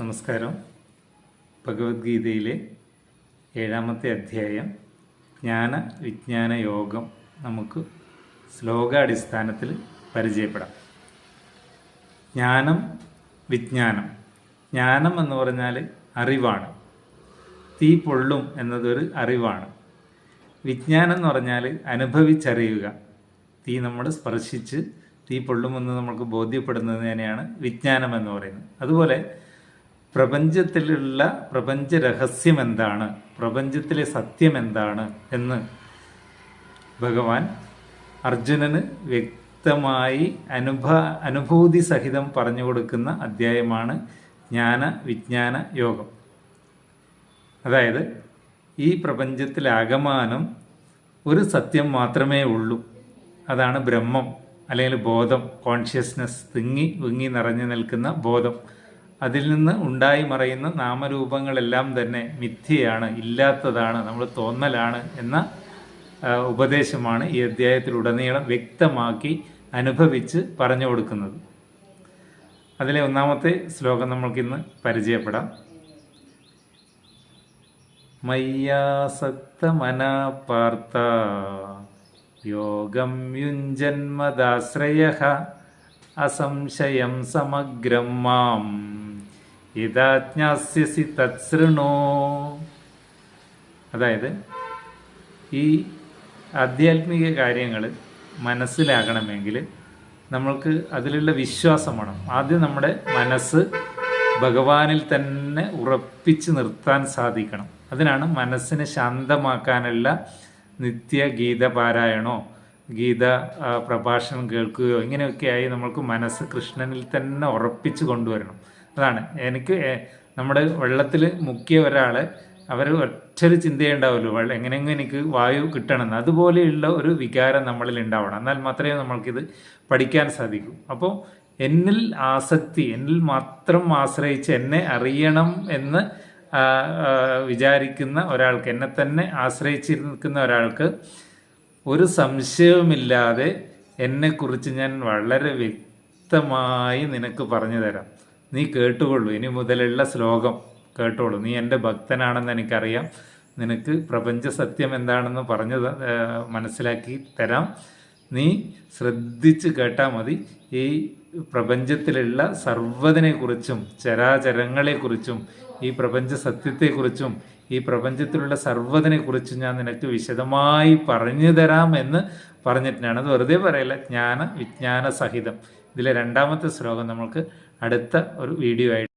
നമസ്കാരം. ഭഗവത്ഗീതയിലെ ഏഴാമത്തെ അധ്യായം ജ്ഞാന വിജ്ഞാന യോഗം നമുക്ക് ശ്ലോകാടിസ്ഥാനത്തിൽ പരിചയപ്പെടാം. ജ്ഞാനം വിജ്ഞാനം. ജ്ഞാനം എന്ന് പറഞ്ഞാൽ അറിവാണ്. തീ പൊള്ളും എന്നതൊരു അറിവാണ്. വിജ്ഞാനം എന്ന് പറഞ്ഞാൽ അനുഭവിച്ചറിയുക. തീ നമ്മൾ സ്പർശിച്ച് തീ പൊള്ളുമെന്ന് നമുക്ക് ബോധ്യപ്പെടുന്നതിനെയാണ് വിജ്ഞാനം എന്ന് പറയുന്നത്. അതുപോലെ പ്രപഞ്ചത്തിലുള്ള പ്രപഞ്ച രഹസ്യം എന്താണ്? പ്രപഞ്ചത്തിലെ സത്യം എന്താണ്? എന്ന് ഭഗവാൻ അർജുനന് വ്യക്തമായി അനുഭ അനുഭൂതി സഹിതം പറഞ്ഞു കൊടുക്കുന്ന അധ്യായമാണ് ജ്ഞാന വിജ്ഞാന യോഗം. അതായത് ഈ പ്രപഞ്ചത്തിലാകമാനം ഒരു സത്യം മാത്രമേ ഉള്ളൂ. അതാണ് ബ്രഹ്മം അല്ലെങ്കിൽ ബോധം കോൺഷ്യസ്നസ് തിങ്ങി വിങ്ങി നിറഞ്ഞു നിൽക്കുന്ന ബോധം. അതിൽ നിന്ന് ഉണ്ടായി മറയുന്ന നാമരൂപങ്ങളെല്ലാം തന്നെ മിഥ്യയാണ് ഇല്ലാത്തതാണ് നമ്മൾ തോന്നലാണ് എന്ന ഉപദേശമാണ് ഈ അധ്യായത്തിലുടനീളം വ്യക്തമാക്കി അനുഭവിച്ച് പറഞ്ഞു കൊടുക്കുന്നത്. അതിലെ ഒന്നാമത്തെ ശ്ലോകം നമ്മൾക്കിന്ന് പരിചയപ്പെടാം. മയ്യാസക്തമനാപാർത്ത യോഗം യുഞ്ജന്മദാശ്രയ അസംശയം സമഗ്രം മാം. യഥാജ്ഞാസ്യസി തത്സൃണോ? അതായത് ഈ ആധ്യാത്മിക കാര്യങ്ങൾ മനസ്സിലാകണമെങ്കിൽ നമ്മൾക്ക് അതിലുള്ള വിശ്വാസം വേണം. ആദ്യം നമ്മുടെ മനസ്സ് ഭഗവാനിൽ തന്നെ ഉറപ്പിച്ച് നിർത്താൻ സാധിക്കണം. അതിനാണ് മനസ്സിനെ ശാന്തമാക്കാനുള്ള നിത്യ ഗീത പാരായണോ ഗീത പ്രഭാഷണം കേൾക്കുകയോ ഇങ്ങനെയൊക്കെയായി നമ്മൾക്ക് മനസ്സ് കൃഷ്ണനിൽ തന്നെ ഉറപ്പിച്ച് കൊണ്ടുവരണം. അതാണ്. എനിക്ക് നമ്മുടെ വെള്ളത്തിൽ മുക്കിയ ഒരാൾ അവർ ഒറ്റൊരു ചിന്തയുണ്ടാവുമല്ലോ വെള്ളം എങ്ങനെയെങ്കിലും എനിക്ക് വായു കിട്ടണമെന്ന്. അതുപോലെയുള്ള ഒരു വികാരം നമ്മളിൽ ഉണ്ടാവണം. എന്നാൽ മാത്രമേ നമ്മൾക്കിത് പഠിക്കാൻ സാധിക്കൂ. അപ്പോൾ എന്നിൽ ആസക്തി എന്നിൽ മാത്രം ആശ്രയിച്ച് എന്നെ അറിയണം എന്ന് വിചാരിക്കുന്ന ഒരാൾക്ക് എന്നെ തന്നെ ആശ്രയിച്ചിരിക്കുന്ന ഒരാൾക്ക് ഒരു സംശയവുമില്ലാതെ എന്നെക്കുറിച്ച് ഞാൻ വളരെ വ്യക്തമായി നിനക്ക് പറഞ്ഞു തരാം. നീ കേട്ടുകൊള്ളൂ. ഇനി മുതലുള്ള ശ്ലോകം കേട്ടോളൂ. നീ എന്റെ ഭക്തനാണെന്ന് എനിക്കറിയാം. നിനക്ക് പ്രപഞ്ച സത്യം എന്താണെന്ന് പറഞ്ഞു മനസ്സിലാക്കി തരാം. നീ ശ്രദ്ധിച്ച് കേട്ടാൽ മതി. ഈ പ്രപഞ്ചത്തിലുള്ള സർവതിനെക്കുറിച്ചും ചരാചരങ്ങളെക്കുറിച്ചും ഈ പ്രപഞ്ച സത്യത്തെക്കുറിച്ചും ഈ പ്രപഞ്ചത്തിലുള്ള സർവതിനെക്കുറിച്ചും ഞാൻ നിനക്ക് വിശദമായി പറഞ്ഞു തരാം എന്ന് പറഞ്ഞിട്ടാണ്. അത് വെറുതെ പറയല്ല ജ്ഞാന വിജ്ഞാന സഹിതം ഇതിലെ രണ്ടാമത്തെ ശ്ലോകം നമുക്ക് അടുത്ത ഒരു വീഡിയോ ആയിട്ട്